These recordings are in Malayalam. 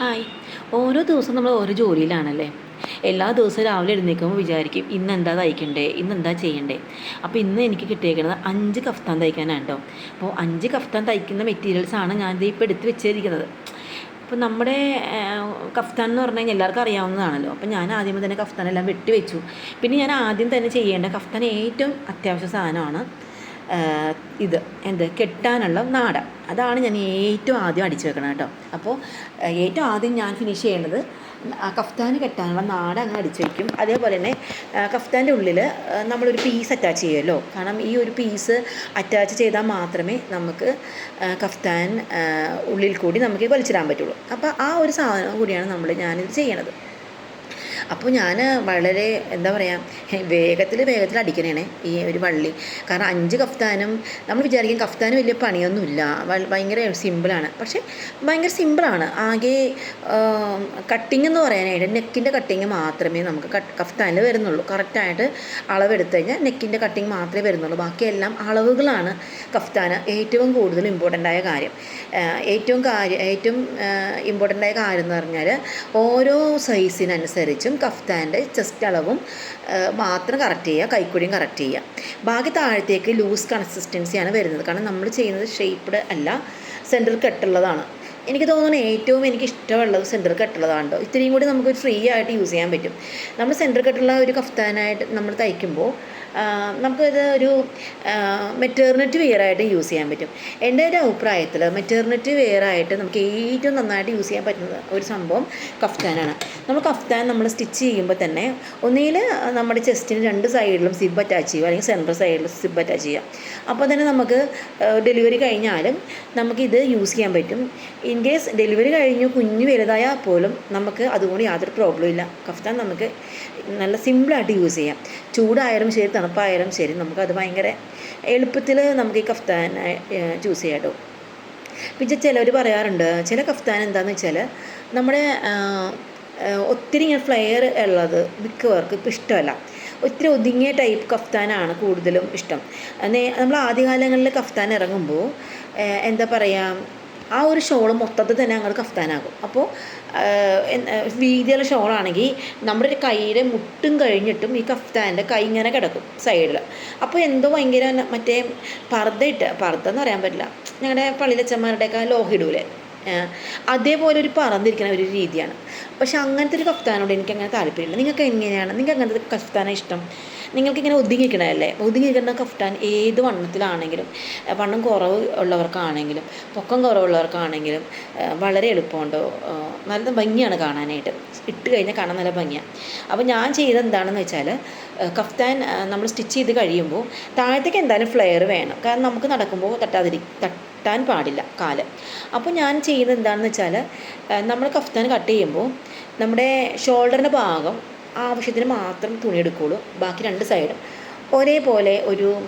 ഹായ്. ഓരോ ദിവസവും നമ്മൾ ഓരോ ജോലിയിലാണല്ലേ? എല്ലാ ദിവസവും രാവിലെ എഴുന്നേൽക്കുമ്പോൾ വിചാരിക്കും ഇന്ന് എന്താ തയ്ക്കണ്ടേ? ഇന്ന് എന്താ ചെയ്യണ്ടേ? അപ്പോൾ ഇന്ന് എനിക്ക് കിട്ടിയേക്കുന്നത് അഞ്ച് കഫ്താൻ തയ്ക്കാനാണ് കേട്ടോ അപ്പോൾ അഞ്ച് കഫ്താൻ തയ്ക്കുന്ന മെറ്റീരിയൽസാണ് ഞാൻ ഇത് ഇപ്പോൾ എടുത്ത് വെച്ചിരിക്കുന്നത്. അപ്പോൾ നമ്മുടെ കഫ്താൻ എന്ന് പറഞ്ഞു കഴിഞ്ഞാൽ എല്ലാവർക്കും അറിയാവുന്നതാണല്ലോ. അപ്പോൾ ഞാൻ ആദ്യമേ തന്നെ കഫ്താൻ എല്ലാം വെട്ടി വെച്ചു. പിന്നെ ഞാൻ ആദ്യം തന്നെ ചെയ്യേണ്ട കഫ്താൻ ഏറ്റവും അത്യാവശ്യ സാധനമാണ് ഇത് എന്ത് കെട്ടാനുള്ള നാട അതാണ് ഞാൻ ഏറ്റവും ആദ്യം അടിച്ചു വെക്കണം കേട്ടോ. അപ്പോൾ ഏറ്റവും ആദ്യം ഞാൻ ഫിനിഷ് ചെയ്യേണ്ടത് കഫ്താൻ കെട്ടാനുള്ള നാട അങ്ങ് അടിച്ചു വയ്ക്കും അതേപോലെ തന്നെ കഫ്താന്റെ ഉള്ളിൽ നമ്മളൊരു പീസ് അറ്റാച്ച് ചെയ്യുമല്ലോ. കാരണം ഈ ഒരു പീസ് അറ്റാച്ച് ചെയ്താൽ മാത്രമേ നമുക്ക് കഫ്താൻ ഉള്ളിൽ കൂടി നമുക്ക് വലിച്ചിടാൻ പറ്റുള്ളൂ. അപ്പോൾ ആ ഒരു സാധനം കൂടിയാണ് നമ്മൾ ഞാനിത് ചെയ്യണത്. അപ്പോൾ ഞാൻ വളരെ എന്താ പറയുക വേഗത്തിൽ വേഗത്തിൽ അടിക്കണേണേ ഈ ഒരു വള്ളി. കാരണം അഞ്ച് കഫ്താനും നമ്മൾ വിചാരിക്കും കഫ്താനും വലിയ പണിയൊന്നുമില്ല. ഭയങ്കര സിമ്പിളാണ്. പക്ഷേ ഭയങ്കര സിമ്പിളാണ്. ആകെ കട്ടിങ് എന്ന് പറയാനായിട്ട് നെക്കിന്റെ കട്ടിങ് മാത്രമേ നമുക്ക് കഫ്താനിൽ വരുന്നുള്ളൂ. കറക്റ്റായിട്ട് അളവെടുത്ത് കഴിഞ്ഞാൽ നെക്കിന്റെ കട്ടിങ് മാത്രമേ വരുന്നുള്ളൂ. ബാക്കിയെല്ലാം അളവുകളാണ് കഫ്താന് ഏറ്റവും കൂടുതൽ ഇമ്പോർട്ടന്റ് ആയ കാര്യം. ഏറ്റവും കാര്യം ഏറ്റവും ഇമ്പോർട്ടന്റ് ആയ കാര്യം എന്ന് പറഞ്ഞാൽ ഓരോ സൈസിനനുസരിച്ചും കഫ്താന്റെ ചെസ്റ്റ് അളവും മാത്രം കറക്റ്റ് ചെയ്യുക കൈക്കുഴിയും കറക്റ്റ് ചെയ്യുക. ബാക്കി താഴത്തേക്ക് ലൂസ് കൺസിസ്റ്റൻസിയാണ് വരുന്നത്. കാരണം നമ്മൾ ചെയ്യുന്നത് ഷേപ്പ്ഡ് അല്ല സെന്റർ കെട്ടുള്ളതാണ് എനിക്ക് തോന്നുന്നു ഏറ്റവും എനിക്ക് ഇഷ്ടമുള്ളത് സെന്റർ കെട്ടുള്ളതാണ് കേട്ടോ ഇത്രയും കൂടി നമുക്ക് ഫ്രീ ആയിട്ട് യൂസ് ചെയ്യാൻ പറ്റും. നമ്മൾ സെന്റർ കെട്ടുള്ള ഒരു കഫ്താനായിട്ട് നമ്മൾ തയ്ക്കുമ്പോൾ നമുക്കിത് ഒരു മെറ്റേർണിറ്റി വെയറായിട്ട് യൂസ് ചെയ്യാൻ പറ്റും. എന്റെ ഒരു അഭിപ്രായത്തിൽ മെറ്റേർണിറ്റി വെയറായിട്ട് നമുക്ക് ഏറ്റവും നന്നായിട്ട് യൂസ് ചെയ്യാൻ പറ്റുന്ന ഒരു സംഭവം കഫ്താനാണ് നമ്മൾ കഫ്താൻ നമ്മൾ സ്റ്റിച്ച് ചെയ്യുമ്പോൾ തന്നെ ഒന്നിൽ നമ്മുടെ ചെസ്റ്റിന് രണ്ട് സൈഡിലും സിബ് അറ്റാച്ച് ചെയ്യുക അല്ലെങ്കിൽ സെൻട്രൽ സൈഡിലും സിബ് അറ്റാച്ച് ചെയ്യുക. അപ്പോൾ തന്നെ നമുക്ക് ഡെലിവറി കഴിഞ്ഞാലും നമുക്കിത് യൂസ് ചെയ്യാൻ പറ്റും. ഇൻ കേസ് ഡെലിവറി കഴിഞ്ഞു കുഞ്ഞ് വലുതായാൽ പോലും നമുക്ക് അതുകൊണ്ട് യാതൊരു പ്രോബ്ലം ഇല്ല. കഫ്താൻ നമുക്ക് നല്ല സിമ്പിളായിട്ട് യൂസ് ചെയ്യാം. ചൂടായാലും ശരി തണുപ്പായാലും ശരി നമുക്കത് ഭയങ്കര എളുപ്പത്തിൽ നമുക്ക് ഈ കഫ്താൻ ചൂസ് ചെയ്യാം പിന്നെ ചിലർ പറയാറുണ്ട് ചില കഫ്താൻ എന്താണെന്ന് വെച്ചാൽ നമ്മുടെ ഒത്തിരി ഇങ്ങനെ ഫ്ലെയർ ഉള്ളത് മിക്കവർക്കും ഇപ്പോൾ ഇഷ്ടമല്ല. ഒത്തിരി ഒതുങ്ങിയ ടൈപ്പ് കഫ്താനാണ് കൂടുതലും ഇഷ്ടം. നമ്മൾ ആദ്യകാലങ്ങളിൽ കഫ്താൻ ഇറങ്ങുമ്പോൾ എന്താ പറയുക ആ ഒരു ഷോൾ മൊത്തത്തിൽ തന്നെ അങ്ങോട്ട് കഫ്താനാകും. അപ്പോൾ വീതിയുള്ള ഷോളാണെങ്കിൽ നമ്മുടെ ഒരു കൈയുടെ മുട്ടും കഴിഞ്ഞിട്ടും ഈ കഫ്താന്റെ കൈ ഇങ്ങനെ കിടക്കും സൈഡിൽ അപ്പോൾ എന്തോ ഭയങ്കര മറ്റേ പർദ്ദ ഇട്ട് പർദ്ദ എന്ന് പറയാൻ പറ്റില്ല. ഞങ്ങളുടെ പള്ളിയിലച്ചന്മാരുടെയൊക്കെ ലോഹിടൂലേ. അതേപോലെ ഒരു പറന്നിരിക്കുന്ന ഒരു രീതിയാണ്. പക്ഷെ അങ്ങനത്തെ ഒരു കഫ്താനോട് എനിക്ക് അങ്ങനെ താല്പര്യമില്ല. നിങ്ങൾക്ക് എങ്ങനെയാണ്? നിങ്ങൾക്ക് അങ്ങനത്തെ കഫ്താന ഇഷ്ടം? നിങ്ങൾക്ക് ഇങ്ങനെ ഒതുങ്ങിക്കണതല്ലേ ഒതുങ്ങിക്കുന്ന കഫ്താൻ ഏത് വണ്ണത്തിലാണെങ്കിലും വണ്ണം കുറവ് ഉള്ളവർക്കാണെങ്കിലും പൊക്കം കുറവുള്ളവർക്കാണെങ്കിലും വളരെ എളുപ്പമുണ്ട്. നല്ല ഭംഗിയാണ് കാണാനായിട്ട്. ഇട്ട് കഴിഞ്ഞാൽ കാണാൻ നല്ല ഭംഗിയാണ് അപ്പോൾ ഞാൻ ചെയ്തത് എന്താണെന്ന് വെച്ചാൽ കഫ്താൻ നമ്മൾ സ്റ്റിച്ച് ചെയ്ത് കഴിയുമ്പോൾ താഴത്തേക്ക് എന്തായാലും ഫ്ലെയർ വേണം. കാരണം നമുക്ക് നടക്കുമ്പോൾ തട്ടാതിരി തട്ടാൻ പാടില്ല കാൽ. അപ്പോൾ ഞാൻ ചെയ്യുന്നത് എന്താണെന്ന് വെച്ചാൽ നമ്മൾ കഫ്താൻ കട്ട് ചെയ്യുമ്പോൾ നമ്മുടെ ഷോൾഡറിന്റെ ഭാഗം ആവശ്യത്തിന് മാത്രം തുണി എടുക്കുകയുള്ളൂ ബാക്കി രണ്ട് സൈഡും. ഒരേപോലെ ഒരു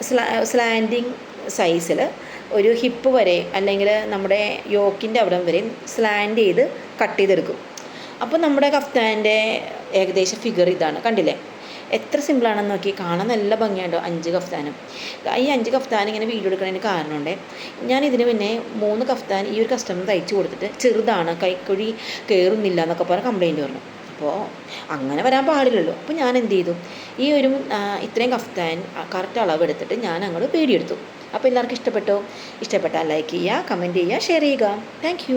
സ്ലാ സ്ലാൻഡിങ് സൈസിൽ ഒരു ഹിപ്പ് വരെ അല്ലെങ്കിൽ നമ്മുടെ യോക്കിന്റെ അവിടം വരെ സ്ലാൻഡ് ചെയ്ത് കട്ട് ചെയ്തെടുക്കും. അപ്പോൾ നമ്മുടെ കഫ്താന്റെ ഏകദേശം ഫിഗർ ഇതാണ്. കണ്ടില്ലേ? എത്ര സിമ്പിളാണെന്ന് നോക്കി. കാണാൻ നല്ല ഭംഗിയുണ്ടോ അഞ്ച് കഫ്താനും. ഈ അഞ്ച് കഫ്താൻ ഇങ്ങനെ വീഡിയോ എടുക്കുന്നതിന് കാരണമുണ്ട്. ഞാൻ ഇതിന് പിന്നെ മൂന്ന് കഫ്താൻ ഈ ഒരു കസ്റ്റമർ തയ്ച്ചു കൊടുത്തിട്ട് ചെറുതാണ്. കൈക്കുഴി കയറുന്നില്ല എന്നൊക്കെ പറഞ്ഞ് കംപ്ലയിന്റ് പറഞ്ഞു അപ്പോൾ അങ്ങനെ വരാൻ പാടില്ലല്ലോ. അപ്പോൾ ഞാൻ എന്ത് ചെയ്തു? ഈ ഒരു ഇത്രയും കഫ്താൻ കറക്റ്റ് അളവെടുത്തിട്ട് ഞാൻ അങ്ങോട്ട് പേടിയെടുത്തു. അപ്പോൾ എല്ലാവർക്കും ഇഷ്ടപ്പെട്ടോ? ഇഷ്ടപ്പെട്ടാൽ ലൈക്ക് ചെയ്യുക കമന്റ് ചെയ്യുക ഷെയർ ചെയ്യുക. താങ്ക്